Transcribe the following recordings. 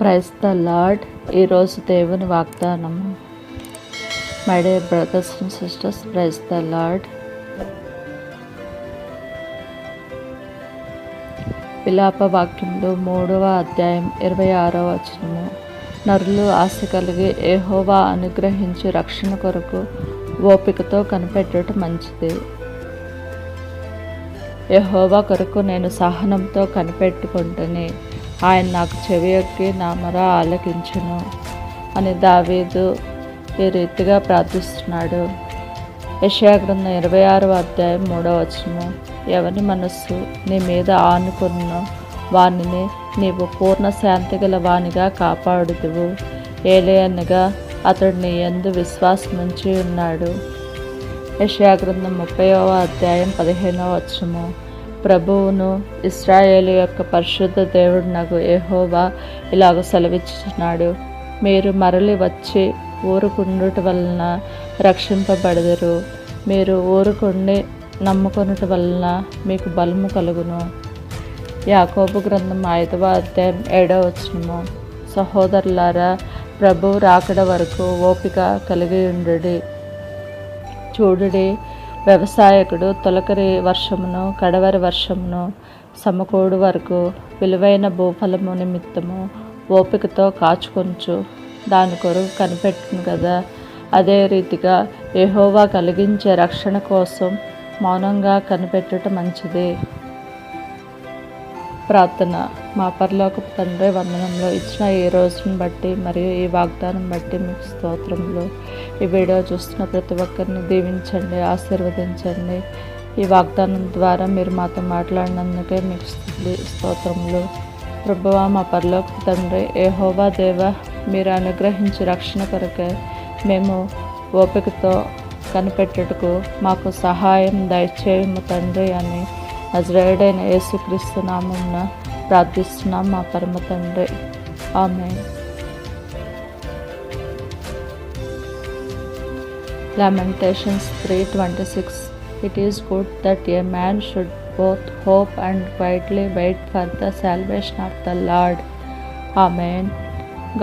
Price the lord ఈరోజు దేవుని వాగ్దానము my dear brothers and sisters praise the lord విలాప వాక్యంలో మూడవ అధ్యాయం ఇరవై ఆరవ వచనము. నరులు ఆశ కలిగి ఏహోవా అనుగ్రహించి రక్షణ కొరకు ఓపికతో కనిపెట్టడం మంచిది. యహోవా కొరకు నేను సహనంతో కనిపెట్టుకుంటుని. ఆయన నాకు చెవి ఎక్కి నా మొర ఆలకించును అని దావీదు ఈ రీతిగా ప్రార్థిస్తున్నాడు. యశాగ్రంథం ఇరవై ఆరవ అధ్యాయం మూడవ వచనము. ఎవని మనస్సు నీ మీద ఆనుకున్న? వానిని నీవు పూర్ణ శాంతి గల వానిగా కాపాడుదువు. ఏలయనగా అతడు నీ ఎందు విశ్వాసముంచి ఉన్నాడు. యశాగ్రంథం ముప్పైవ అధ్యాయం పదిహేనవ వచనము. ప్రభువును ఇస్రాయేలు యొక్క పరిశుద్ధ దేవుడు నాకు ఏహోవా ఇలాగ సెలవిచ్చుచున్నాడు. మీరు మరలి వచ్చి ఊరుకుండుట వలన రక్షింపబడదురు. మీరు ఊరుకుండి నమ్ముకొనుట వలన మీకు బలము కలుగును. యాకోబు గ్రంథం ఐదవ అధ్యాయం ఏడవ వచనము. సహోదరులారా ప్రభు రాకడ వరకు ఓపిక కలిగి ఉండుడి. చూడుడి వ్యవసాయకుడు తొలకరి వర్షమును కడవరి వర్షమును సమకూడు వరకు విలువైన భూఫలము నిమిత్తము ఓపికతో కాచుకొంచు దాని కొరకు కనిపెట్టును కదా అదే రీతిగా ఎహోవా కలిగించే రక్షణ కోసం మౌనంగా కనిపెట్టుట మంచిది. ప్రార్థన. మా తండ్రి వందనంలో ఇచ్చిన ఈ రోజుని బట్టి మరియు ఈ వాగ్దానం బట్టి మీకు స్తోత్రంలో ఈ వీడియో చూస్తున్న ప్రతి ఒక్కరిని దీవించండి ఆశీర్వదించండి. ఈ వాగ్దానం ద్వారా మీరు మాతో మాట్లాడినందుకే మీకు స్తోత్రంలో ప్రభువ ప్రభువా మా పరలోకపు తండ్రి ఏహోవా దేవ మీరు అనుగ్రహించి రక్షణ కొరకే మేము ఓపికతో కనిపెట్టుటకు మాకు సహాయం దయచేయము తండ్రి అని నజరేడైన యేసుక్రీస్తు నామం ప్రార్థిస్తున్నాం. మా పరమ తండ్రి. ఆమె lamentations three twenty six it is good that a man should both hope and quietly wait for the salvation of the lord amen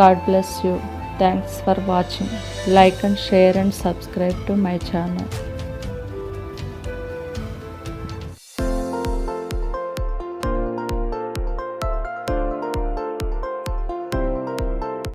god bless you thanks for watching like and share and subscribe to my channel